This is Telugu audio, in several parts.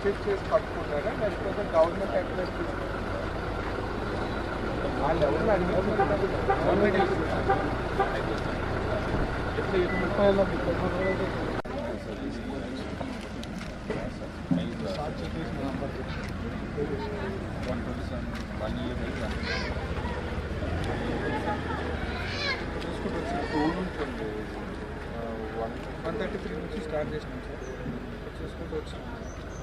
పర్చేస్ చేసి పట్టుకున్నారా లేకపోతే గవర్నమెంట్ అడ్వైస్ వాళ్ళు ఎవరు అడిగారు గవర్నమెంట్ చూసుకుంటూ వచ్చి టోల్ ఉంటుంది వన్ వన్ థర్టీ త్రీ నుంచి స్టార్ట్ చేసినాం సార్ చూసుకుంటూ వచ్చినాం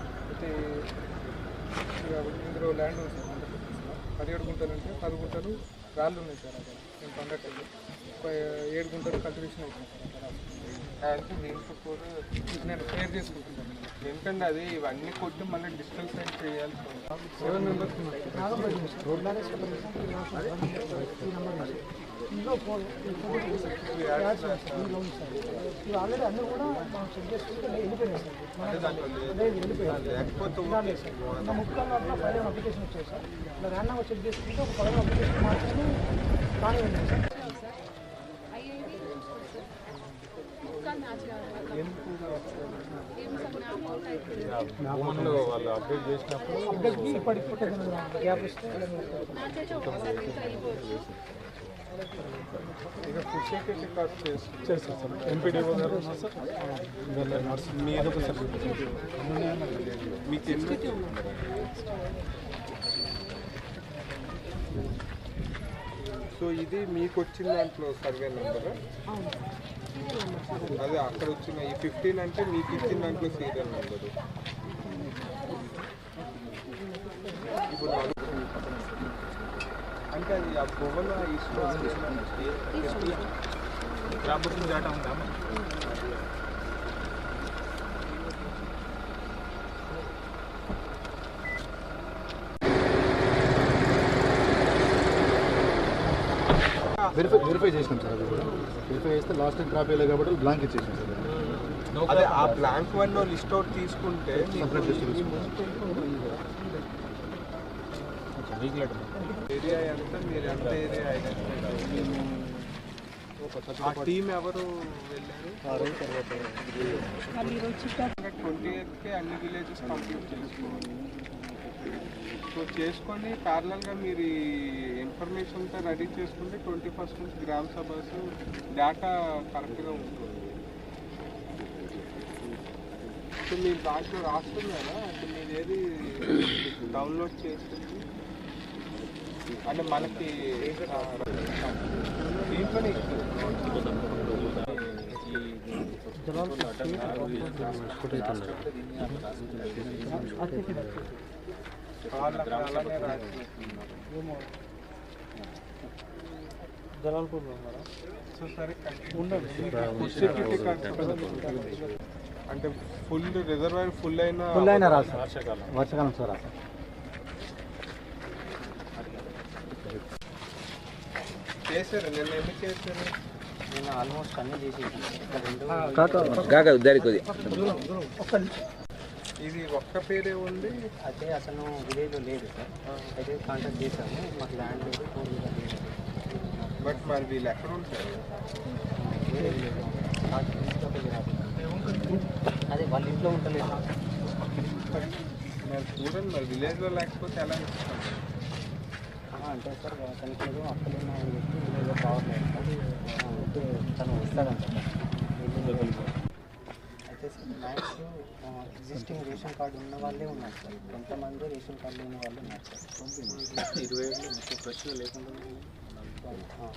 లేకపోతే ఇందులో ల్యాండ్ ఉంది సార్ హండ్రెడ్ పదిహేడు గుంటలు ఉంటే పది గుంటలు రాళ్ళు ఉన్నాయి సార్ అక్కడ. నేను పండగ ఏడు గుంటలు కల్టివేషన్ అవుతుంది సార్ అక్కడ. అంటే దీంట్లో కూడా నేను క్లియర్ చేసుకుంటున్నాను ఎందుకంటే అది ఇవన్నీ కొట్టి మళ్ళీ డిజిటల్ సైడ్ చేయాల్సి ఉంది సెవెన్ మెంబర్స్ ముఖ్యంగా అప్లికేషన్ వచ్చాయి సార్ ర్యాండమ్గా చెక్ చేసుకుంటే ఒక పదిహేను అప్లికేషన్ మాత్రమే కానీ ఉంది సార్ ఐఐటి ఇంకా మ్యాచ్ కావాలి ఏం సార్ మ్యాప్ అవుట్ అయిపోయింది వాళ్ళు అప్డేట్ చేసినప్పుడు ఇంకా సార్. ఎంపీడీఓ గారు మీకు సో ఇది మీకు వచ్చిన దాంట్లో సర్వే నెంబర్? అదే అక్కడ వచ్చిన ఈ ఫిఫ్టీన్ అంటే మీకు ఇచ్చిన దాంట్లో సీరియల్ నెంబర్ ఇప్పుడు అంటే అది ఆ భువన ఇష్టం రాబోతుంది డేటా ఉందా? వెరిఫై వెరిఫై చేసినాం సార్ అది. కూడా వెరిఫై చేస్తే లాస్ట్ టైం క్రాప్ వేయలేదు కాబట్టి బ్లాంక్ ఇచ్చేసాం సార్ అదే. ఆ బ్లాంక్ వన్ లిస్ట్ అవుట్ తీసుకుంటే ఏరియా ఎంత మీరు ఎంత ఏరియా ఆ టీం ఎవరు వెళ్ళారు? ట్వంటీ ఎయిత్కి అన్ని విలేజెస్ కంప్లీట్ చేసుకోవాలి. సో చేసుకొని ప్యారలల్గా మీరు ఈ ఇన్ఫర్మేషన్తో రెడీ చేసుకుంటే ట్వంటీ ఫస్ట్ నుంచి గ్రామ సభస్ డేటా కరెక్ట్గా ఉంటుంది. సో మీరు దాంట్లో రాస్తున్నారా? అంటే మీరు ఏది డౌన్లోడ్ చేసుకుంటే అంటే మనకి ఆ, దీంట్లోనే. జలాల్పూర్లో ఉన్నారా అంటే ఫుల్ రిజర్వాయర్ ఫుల్ అయిన ఫుల్ అయినా రాదు సార్. వర్షాకాలం. వర్షాకాలం సార్ చేశారు నేను ఎన్ని చేశాను నేను ఆల్మోస్ట్ అన్నీ చేసేసాను దారి కొద్ది ఒక్క ఇది ఒక్క పేరే ఉంది? అయితే అతను విలేజ్లో లేదు సార్. అయితే కాంటాక్ట్ చేశాము. మాకు ల్యాండ్ లేదు ఫోన్ లేదు. బట్ మరి వీళ్ళు ఎక్కడ ఉంటారు? అదే వాళ్ళ ఇంట్లో ఉంటలేదు. మరి చూడండి మరి విలేజ్లో లేకపోతే ఎలా ఇస్తాం అంటే సార్ తనకి ఏదో అక్కలు ఉన్నాయని చెప్పి ఏదో పవర్ లేదు. సార్ ఆ, అయితే తను వస్తాడంట మ్యాక్స్ ఎగ్జిస్టింగ్ రేషన్ కార్డు ఉన్న వాళ్ళే ఉన్నారు సార్. కొంతమంది రేషన్ కార్డు లేని వాళ్ళు ఉన్నారు సార్. ఇరవై ఏళ్ళు ముప్పై ఫ్రెష్గా లేకుండా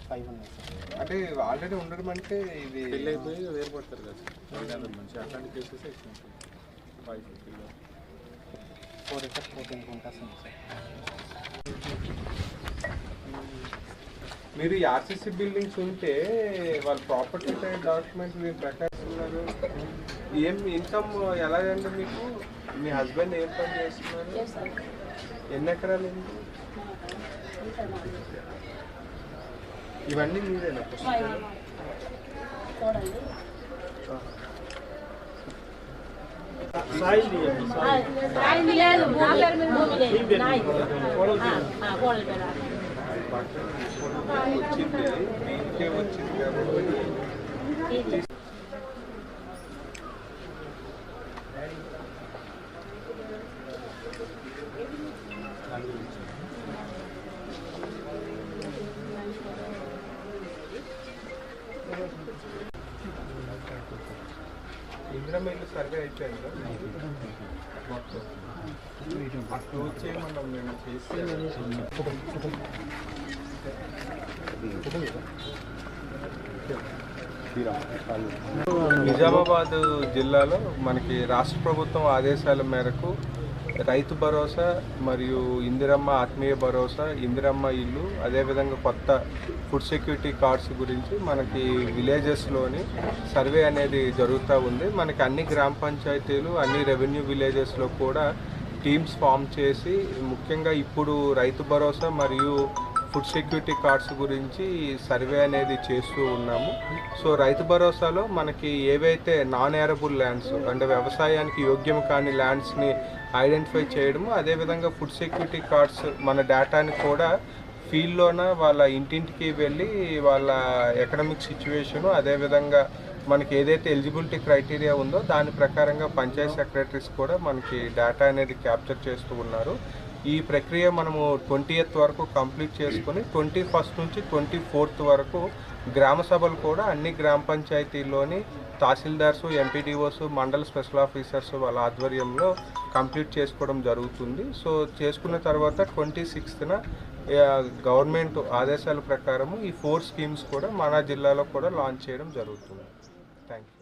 ఫైవ్ ఉన్నాయి సార్ అంటే ఆల్రెడీ ఉండడం అంటే ఇది పెళ్ళి అయిపోయి వేరుపడతారు కదా మంచి అట్లాంటి కేసెస్ ఉంటాయి. ఫైవ్ ఫిఫ్టీలో ఫోర్ ఎకర్స్ ఫోర్టీన్ ఉంది సార్. మీరు ఆర్సీసీ బిల్డింగ్స్ ఉంటే వాళ్ళ ప్రాపర్టీ డాక్యుమెంట్ మీరు ప్రకాశిస్తున్నారు ఏం ఇన్కమ్ ఎలాగండి మీకు? మీ హస్బెండ్ ఏం పని చేస్తున్నారు? ఎన్ని ఎకరాలు ఇవన్నీ మీరేనా పుస్తకాలు? ఆయన లేదు. వచ్చింది. వచ్చింది కాబట్టి ఇంద్రమిల్లు సర్వే అయిపోయింది? కదా మొత్తం ఆ క్లోజ్ చేయమన్నాం మేము నిజామాబాద్ జిల్లాలో మనకి రాష్ట్ర ప్రభుత్వం ఆదేశాల మేరకు రైతు భరోసా మరియు ఇందిరమ్మ ఆత్మీయ భరోసా ఇందిరమ్మ ఇల్లు అదేవిధంగా కొత్త ఫుడ్ సెక్యూరిటీ కార్డ్స్ గురించి మనకి విలేజెస్లోని సర్వే అనేది జరుగుతూ ఉంది. మనకి అన్ని గ్రామ పంచాయతీలు అన్ని రెవెన్యూ విలేజెస్లో కూడా టీమ్స్ ఫామ్ చేసి ముఖ్యంగా ఇప్పుడు రైతు భరోసా మరియు ఫుడ్ సెక్యూరిటీ కార్డ్స్ గురించి సర్వే అనేది చేస్తూ ఉన్నాము. సో రైతు భరోసాలో మనకి ఏవైతే నాన్ ఏరబుల్ ల్యాండ్స్ అంటే వ్యవసాయానికి యోగ్యం కాని ల్యాండ్స్ని ఐడెంటిఫై చేయడము అదేవిధంగా ఫుడ్ సెక్యూరిటీ కార్డ్స్ మన డేటాని కూడా ఫీల్డ్లోన వాళ్ళ ఇంటింటికి వెళ్ళి వాళ్ళ ఎకనామిక్ సిచ్యువేషను అదేవిధంగా మనకి ఏదైతే ఎలిజిబిలిటీ క్రైటీరియా ఉందో దాని ప్రకారంగా పంచాయత్ సెక్రటరీస్ కూడా మనకి డేటా అనేది క్యాప్చర్ చేస్తూ ఉన్నారు. ఈ ప్రక్రియ మనము ట్వంటీ ఎయిత్ వరకు కంప్లీట్ చేసుకొని ట్వంటీ ఫస్ట్ నుంచి ట్వంటీ ఫోర్త్ వరకు గ్రామ సభలు కూడా అన్ని గ్రామ పంచాయతీల్లోని తహసీల్దార్స్ ఎంపీడీఓస్ మండల స్పెషల్ ఆఫీసర్స్ వాళ్ళ ఆధ్వర్యంలో కంప్లీట్ చేసుకోవడం జరుగుతుంది. సో చేసుకున్న తర్వాత ట్వంటీ సిక్స్త్న గవర్నమెంట్ ఆదేశాల ప్రకారము ఈ ఫోర్ స్కీమ్స్ కూడా మన జిల్లాలో కూడా లాంచ్ చేయడం జరుగుతుంది. Thank you